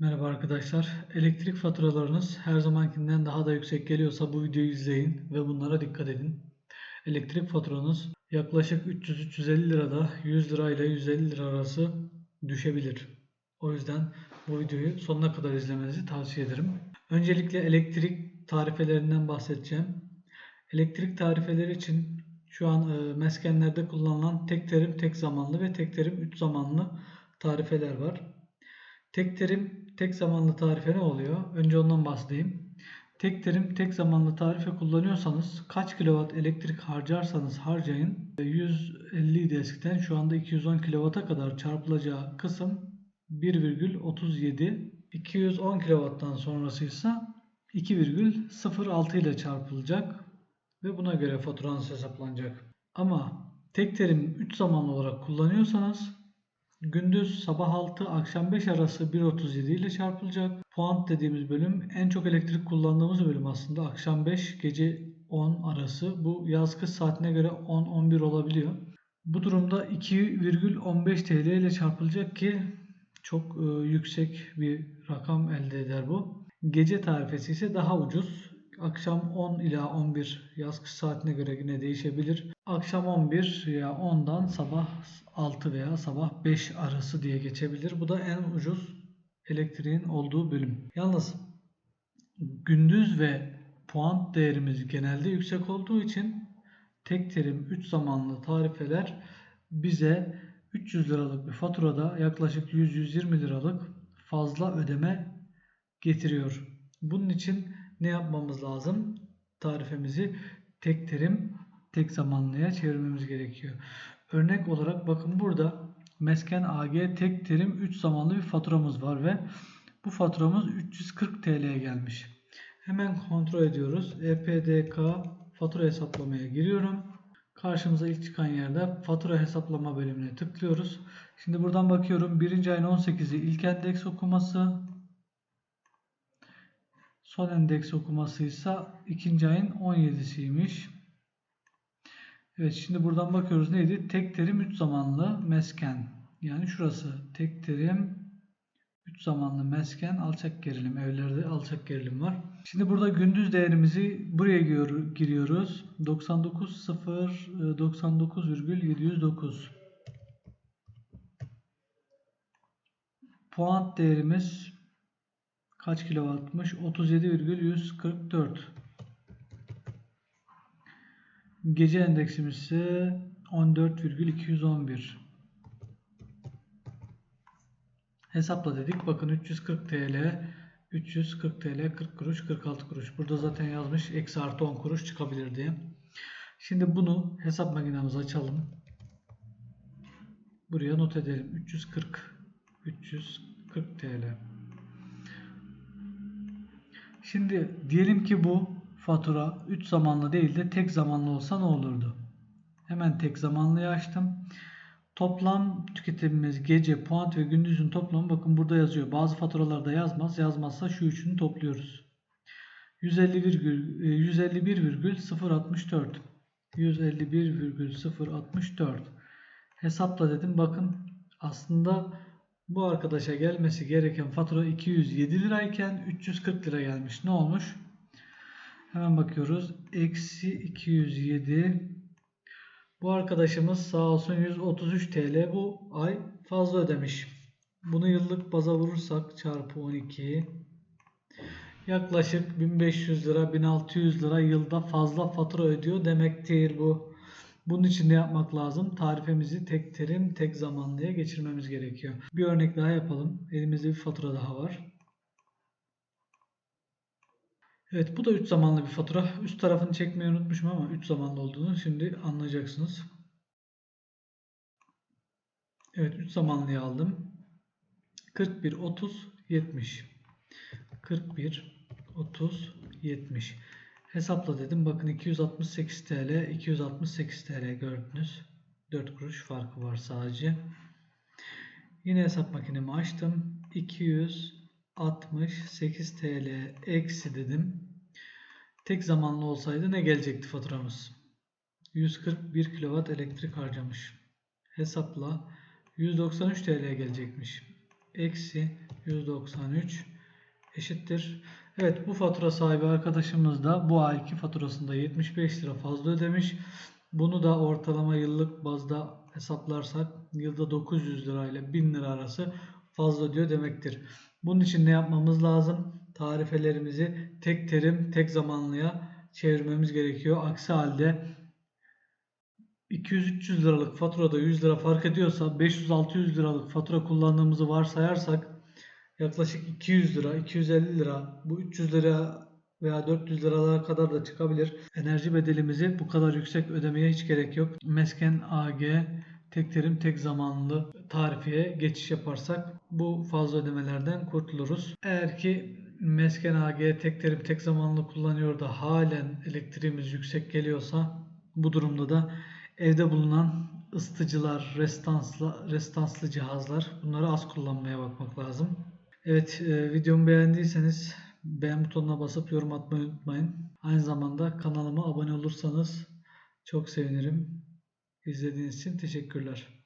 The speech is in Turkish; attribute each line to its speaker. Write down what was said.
Speaker 1: Merhaba arkadaşlar. Elektrik faturalarınız her zamankinden daha da yüksek geliyorsa bu videoyu izleyin ve bunlara dikkat edin. Elektrik faturanız yaklaşık 300-350 lirada 100 lira ile 150 lira arası düşebilir. O yüzden bu videoyu sonuna kadar izlemenizi tavsiye ederim. Öncelikle elektrik tarifelerinden bahsedeceğim. Elektrik tarifeleri için şu an e, meskenlerde kullanılan tek terim tek zamanlı ve tek terim 3 zamanlı tarifeler var. Tek terim tek zamanlı tarife ne oluyor? Önce ondan bahsedeyim. Tek terim tek zamanlı tarife kullanıyorsanız kaç kilowatt elektrik harcarsanız harcayın 150 idi eskiden şu anda 210 kilowatt'a kadar çarpılacağı kısım 1,37 210 kilowatttan sonrası ise 2,06 ile çarpılacak ve buna göre faturanız hesaplanacak. Ama tek terim 3 zamanlı olarak kullanıyorsanız Gündüz sabah 6 akşam 5 arası 1.37 ile çarpılacak. Puan dediğimiz bölüm en çok elektrik kullandığımız bölüm aslında. Akşam 5 gece 10 arası. Bu yaz kış saatine göre 10-11 olabiliyor. Bu durumda 2,15 TL ile çarpılacak ki çok e, yüksek bir rakam elde eder bu. Gece tarifesi ise daha ucuz. Akşam 10 ila 11 yaz kış saatine göre yine değişebilir. Akşam 11 ya 10'dan sabah 6 veya sabah 5 arası diye geçebilir. Bu da en ucuz elektriğin olduğu bölüm. Yalnız gündüz ve puan değerimiz genelde yüksek olduğu için tek terim 3 zamanlı tarifeler bize 300 liralık bir faturada yaklaşık 100-120 liralık fazla ödeme getiriyor. Bunun için ne yapmamız lazım? Tarifemizi tek terim tek zamanlıya çevirmemiz gerekiyor. Örnek olarak bakın burada Mesken AG tek terim 3 zamanlı bir faturamız var ve bu faturamız 340 TL'ye gelmiş. Hemen kontrol ediyoruz. EPDK fatura hesaplamaya giriyorum. Karşımıza ilk çıkan yerde fatura hesaplama bölümüne tıklıyoruz. Şimdi buradan bakıyorum. Birinci ayın 18'i ilk endeks okuması. Son endeks okuması ise ikinci ayın 17'siymiş. Evet şimdi buradan bakıyoruz neydi? Tek terim 3 zamanlı mesken. Yani şurası tek terim 3 zamanlı mesken alçak gerilim. Evlerde alçak gerilim var. Şimdi burada gündüz değerimizi buraya giriyoruz. 99.0 99,709 Puan değerimiz kaç kilowattmış? 37,144 Gece endeksimiz ise 14,211. Hesapla dedik. Bakın 340 TL 340 TL 40 kuruş 46 kuruş. Burada zaten yazmış eksi artı 10 kuruş çıkabilir diye. Şimdi bunu hesap makinemizi açalım. Buraya not edelim. 340 340 TL. Şimdi diyelim ki bu fatura 3 zamanlı değil de tek zamanlı olsa ne olurdu? Hemen tek zamanlıyı açtım. Toplam tüketimimiz gece, puan ve gündüzün toplamı bakın burada yazıyor. Bazı faturalarda yazmaz. Yazmazsa şu üçünü topluyoruz. 151,064 151,064 Hesapla dedim. Bakın aslında bu arkadaşa gelmesi gereken fatura 207 lirayken 340 lira gelmiş. Ne olmuş? Hemen bakıyoruz. Eksi 207. Bu arkadaşımız sağ olsun 133 TL bu ay fazla ödemiş. Bunu yıllık baza vurursak çarpı 12 yaklaşık 1500 lira 1600 lira yılda fazla fatura ödüyor demektir bu. Bunun için ne yapmak lazım? Tarifemizi tek terim tek zamanlıya geçirmemiz gerekiyor. Bir örnek daha yapalım. Elimizde bir fatura daha var. Evet bu da 3 zamanlı bir fatura. Üst tarafını çekmeyi unutmuşum ama 3 zamanlı olduğunu şimdi anlayacaksınız. Evet 3 zamanlıyı aldım. 41, 30, 70. 41, 30, 70. Hesapla dedim. Bakın 268 TL, 268 TL gördünüz. 4 kuruş farkı var sadece. Yine hesap makinemi açtım. 200 68 TL eksi dedim. Tek zamanlı olsaydı ne gelecekti faturamız? 141 kW elektrik harcamış. Hesapla 193 TL gelecekmiş. eksi 193 eşittir. Evet bu fatura sahibi arkadaşımız da bu ayki faturasında 75 lira fazla ödemiş. Bunu da ortalama yıllık bazda hesaplarsak yılda 900 lira ile 1000 lira arası fazla ödüyor demektir. Bunun için ne yapmamız lazım? Tarifelerimizi tek terim tek zamanlıya çevirmemiz gerekiyor. Aksi halde 200-300 liralık faturada 100 lira fark ediyorsa 500-600 liralık fatura kullandığımızı varsayarsak yaklaşık 200 lira, 250 lira, bu 300 lira veya 400 liralara kadar da çıkabilir. Enerji bedelimizi bu kadar yüksek ödemeye hiç gerek yok. Mesken AG tek terim tek zamanlı tarifiye geçiş yaparsak bu fazla ödemelerden kurtuluruz. Eğer ki Mesken AG tek terim tek zamanlı kullanıyor da halen elektriğimiz yüksek geliyorsa bu durumda da evde bulunan ısıtıcılar, restanslı, restanslı cihazlar bunları az kullanmaya bakmak lazım. Evet e, videomu beğendiyseniz beğen butonuna basıp yorum atmayı unutmayın. Aynı zamanda kanalıma abone olursanız çok sevinirim. İzlediğiniz için teşekkürler.